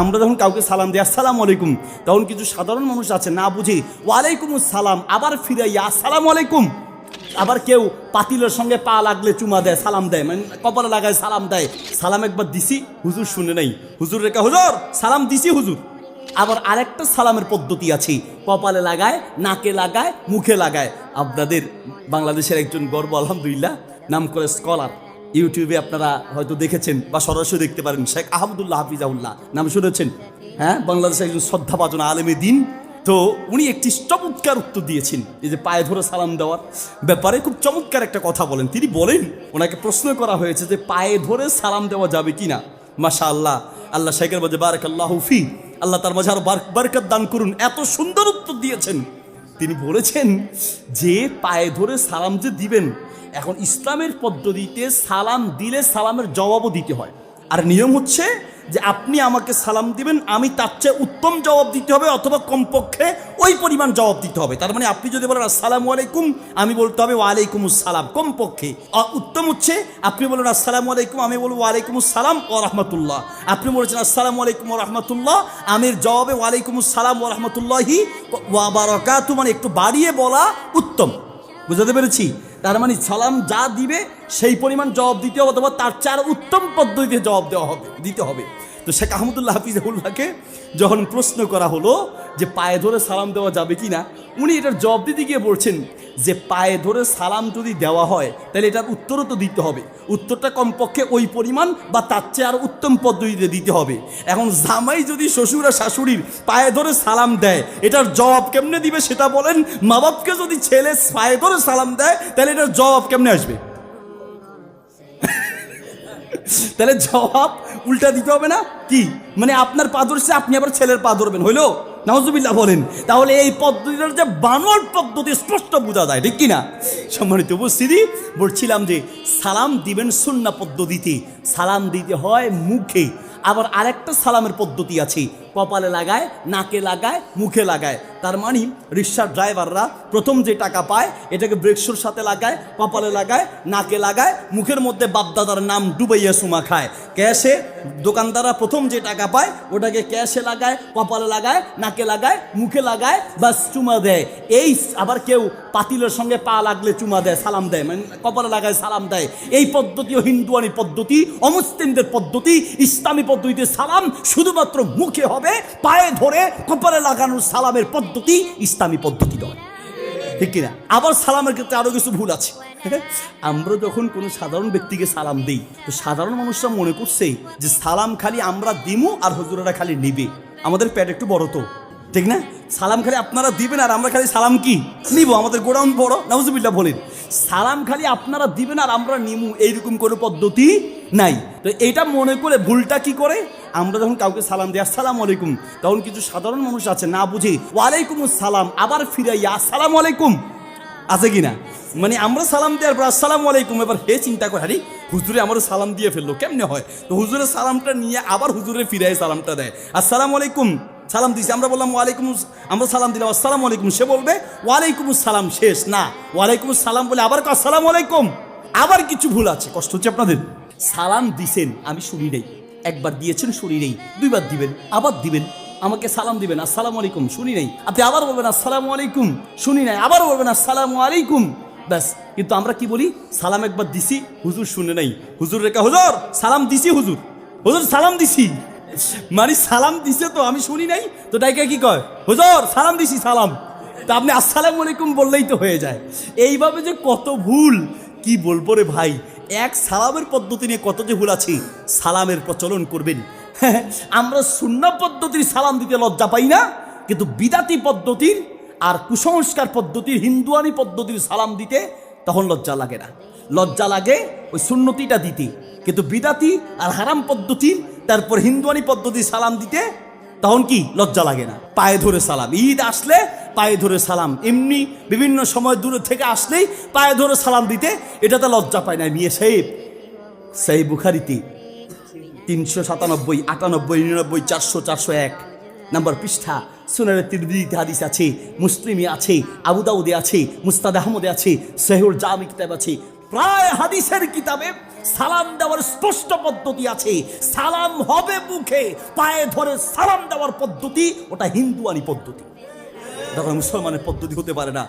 আমরা যখন কাউকে সালাম দিই, আসসালামু আলাইকুম, তখন কিছু সাধারণ মানুষ আছে, না বুঝি ওয়ালাইকুম সালাম, আবার ফিরাইয়া, আসসালামু আলাইকুম। আবার কেউ পাতিলের সঙ্গে পা লাগলে চুমা দেয়, সালাম দেয় মানে কপালে লাগায় সালাম দেয়। সালাম একবার দিছি, হুজুর শুনে নাই। হুজুর রেখা, হুজুর, সালাম দিছি, হুজুর। আবার আরেকটা সালামের পদ্ধতি আছে, কপালে লাগায়, নাকে লাগায়, মুখে লাগায়। আপনাদের বাংলাদেশের একজন গর্ব, আলহামদুলিল্লাহ, নাম করে স্কলার ইউটিউবে আপনারা হয়তো দেখেছেন বা সরাসরি দেখতে পারেন শেখ আহমদুল্লাহ হাফিজাউল্লাহ নাম শুনেছেন? হ্যাঁ? বাংলাদেশের একজন শ্রদ্ধাভাজন আলেমে দিন। তো উনি একটি চমৎকার উত্তর দিয়েছেন, এই যে পায়ে ধরে সালাম দেওয়ার ব্যাপারে খুব চমৎকার একটা কথা বলেন। তিনি বলেন, ওনাকে প্রশ্ন করা হয়েছে যে পায়ে ধরে সালাম দেওয়া যাবে কিনা? মাশা আল্লাহ আল্লাহ শেখের মাঝে বারাক আল্লাহ ফি, আল্লাহ তার মাঝে আরও বার- বারকাত দান করুন, এত সুন্দর উত্তর দিয়েছেন। তিনি বলেছেন যে পায়ে ধরে সালাম যে দিবেন এখন ইসলামের পদ্ধতিতে সালাম দিলে সালামের জবাবও দিতে হয়। আর নিয়ম হচ্ছে যে আপনি আমাকে সালাম দিবেন, আমি তার চেয়ে উত্তম জবাব দিতে হবে অথবা কমপক্ষে ওই পরিমাণ জবাব দিতে হবে। তার মানে আপনি যদি বলেন, আসসালামু আলাইকুম আমি বলতে হবে ওয়ালাইকুম আসসালাম কমপক্ষে। উত্তম হচ্ছে, আপনি বলেন, আসসালামু আলাইকুম আমি বলব ওয়ালাইকুম আসসালাম ও রহমতুল্লাহ আপনি বলেছেন, আসসালামু আলাইকুম ও রহমতুল্লাহ আমির জবাবে ওয়ালাইকুম আসসালাম ও রহমতুল্লাহি ওয়া বারাকাতু মানে একটু বাড়িয়ে বলা উত্তম। বুঝতে পেরেছি? তার মানে সালাম যা দিবে, সেই পরিমাণ জবাব দিতে হবে অথবা তার চার উত্তম পদ্ধতিতে জবাব দেওয়া হবে, দিতে হবে। তো শেখ আহমদুল্লাহ হাফিজাহুল্লাহকে যখন প্রশ্ন করা হলো যে পায়ে ধরে সালাম দেওয়া যাবে কি না উনি এটার জবাব দিতে গিয়ে বলছেন যে পায়ে ধরে সালাম যদি দেওয়া হয়, তাহলে এটার উত্তরও তো দিতে হবে। উত্তরটা কমপক্ষে ওই পরিমাণ বা তার চেয়ে আর উত্তম পদ্ধতিতে দিতে হবে। এখন জামাই যদি শ্বশুর আর শাশুড়ির পায়ে ধরে সালাম দেয়, এটার জবাব কেমনে দিবে সেটা বলেন? মা বাপকে যদি ছেলে পায়ে ধরে সালাম দেয়, তাহলে এটার জবাব কেমনে আসবে? তাহলে জবাব উল্টা দিতে হবে না? কি? মানে আপনার পা ধরছে, আপনি আবার ছেলের পা ধরবেন, হইল? নাওজুবিল্লাহ বলেন, তাহলে এই পদ্ধতিটার যে বানর পদ্ধতি স্পষ্ট বোঝা যায়, ঠিক কিনা? সম্মানিত উপস্থিতি, বলছিলাম যে সালাম দিবেন সুন্না পদ্ধতিতে। সালাম দিতে হয় মুখে। আবার আরেকটা সালামের পদ্ধতি আছে কপালে লাগায়, নাকে লাগায়, মুখে লাগায়। তার মানে রিক্সার ড্রাইভাররা প্রথম যে টাকা পায়, এটাকে ব্রেকশোর সাথে লাগায়, কপালে লাগায়, নাকে লাগায়, মুখের মধ্যে বাপদাদার নাম ডুবাইয়া সুমা খায়। ক্যাশে দোকানদাররা প্রথম যে টাকা পায়, ওটাকে ক্যাশে লাগায়, কপালে লাগায়, নাকে লাগায়, মুখে লাগায়, বাস চুমা দেয়। এই আবার কেউ পাতিলের সঙ্গে পা লাগলে চুমা দেয়, সালাম দেয় মানে কপালে লাগায়, সালাম দেয়। এই পদ্ধতিও হিন্দুয়ানি পদ্ধতি, অমুসলিমদের পদ্ধতি, ইসলামী পদ্ধতিতে সালাম শুধুমাত্র মুখে হবে পায়ে ধরে কপালে লাগানোর সালামের পদ্ধতি ইসলামী পদ্ধতি নয়। ঠিক কিনা? আবার সালামের ক্ষেত্রে আরও কিছু ভুল আছে। আমরা যখন কোনো সাধারণ ব্যক্তিকে সালাম দিই, তো সাধারণ মানুষরা মনে করছে যে সালাম খালি আমরা দিমু আর হুজুরেরা খালি নিবে। আমাদের পেট একটু বড় তো। ঠিক না? সালাম খালি আপনারা দিবেন আর আমরা খালি সালাম কি? নিব, আমাদের গোডাউন বড়, নাউজুবিল্লাহ বলেন। সালাম খালি আপনারা দিবেন আর আমরা নিমু, এইরকম কোনো পদ্ধতি নাই। তো এটা মনে করে ভুলটা কি করে? আমরা যখন কাউকে সালাম দিই, আসসালামু আলাইকুম তখন কিছু সাধারণ মানুষ আছে, না বুঝে, ওয়ালাইকুম সালাম আবার ফিরাইয়া, আসসালামু আলাইকুম আছে কি না মানে আমরা সালাম দেওয়ার পর, আসসালামু আলাইকুম এবার হে চিন্তা করে, আরে, হুজুরে আমার সালাম দিয়ে ফেলল, কেমনে হয়? তো হুজুরের সালামটা নিয়ে আবার হুজুরে ফিরাই সালামটা দেয়, আসসালামু আলাইকুম সালাম দিছি। আমরা বললাম, ওয়ালাইকুম আমরা সালাম দিলাম, আসসালামু আলাইকুম সে বলবে, ওয়ালাইকুম সালাম শেষ, না, ওয়ালাইকুম সালাম বলে আবার আসসালামু আলাইকুম আবার কিছু ভুল আছে, কষ্ট হচ্ছে আপনাদের, সালাম দিছেন, আমি শুনি নেই। একবার দিয়েছেন, শুনি নেই। দুইবার দিবেন, আবার দিবেন, আমাকে সালাম দিবেন, আসসালামু আলাইকুম, শুনি নাই। আপনি আবার বলবেন, আসসালামু আলাইকুম, শুনি নাই আবার বলবেন, আসসালামু আলাইকুম। ব্যাস, কিন্তু আমরা কি বলি? সালাম একবার দিছি, হুজুর শুনে নাই। হুজুর রেখা, হুজুর, সালাম দিছি, হুজুর। হুজুর, সালাম দিছি। মানে সালাম দিছে তো, আমি শুনি নাই, তো ডাইকা কি কয়? হুজুর, সালাম দিছি, সালাম। তা আপনি আসসালামু আলাইকুম বললেই তো হয়ে যায়। এইভাবে যে কত ভুল, কি বলব রে ভাই? এক সালামের পদ্ধতি নিয়ে কত যে ভুল আছে, সালামের প্রচলন করবেন। আমরা শূন্য পদ্ধতির সালাম দিতে লজ্জা পাই না, কিন্তু বিদাতি পদ্ধতির আর কুসংস্কার পদ্ধতির, হিন্দুয়ানি পদ্ধতির সালাম দিতে তখন লজ্জা লাগে না। লজ্জা লাগে ওই সুন্নতিটা দিতে। কিন্তু বিদাতি আর হারাম পদ্ধতি তারপর হিন্দুয়ানি পদ্ধতির সালাম দিতে তখন কি? লজ্জা লাগে না। পায়ে ধরে সালাম। ঈদ আসলে পায়ে ধরে সালাম। এমনি বিভিন্ন সময় দূরে থেকে আসলেই পায়ে ধরে সালাম দিতে এটাতে লজ্জা পায় না নিয়ে সাহেব। সেই বুখারিতে তিনশো সাতানব্বই, আটানব্বই, নিরানব্বই, চারশো চারশো এক। নাম্বার পৃষ্ঠা সুনারে তিরবিদিতে হাদিস আছে, মুসলিমে আছে আবুদাউদে আছে, মুস্তাদ আহমদে আছে সেহুর জামি কিতাব আছে। প্রায় হাদিসের কিতাবে সালাম দেওয়ার স্পষ্ট পদ্ধতি আছে। সালাম হবে মুখে, পায়ে ধরে সালাম দেওয়ার পদ্ধতি ওটা হিন্দুয়ানি পদ্ধতি। তখন মুসলমানের পদ্ধতি হতে পারে না।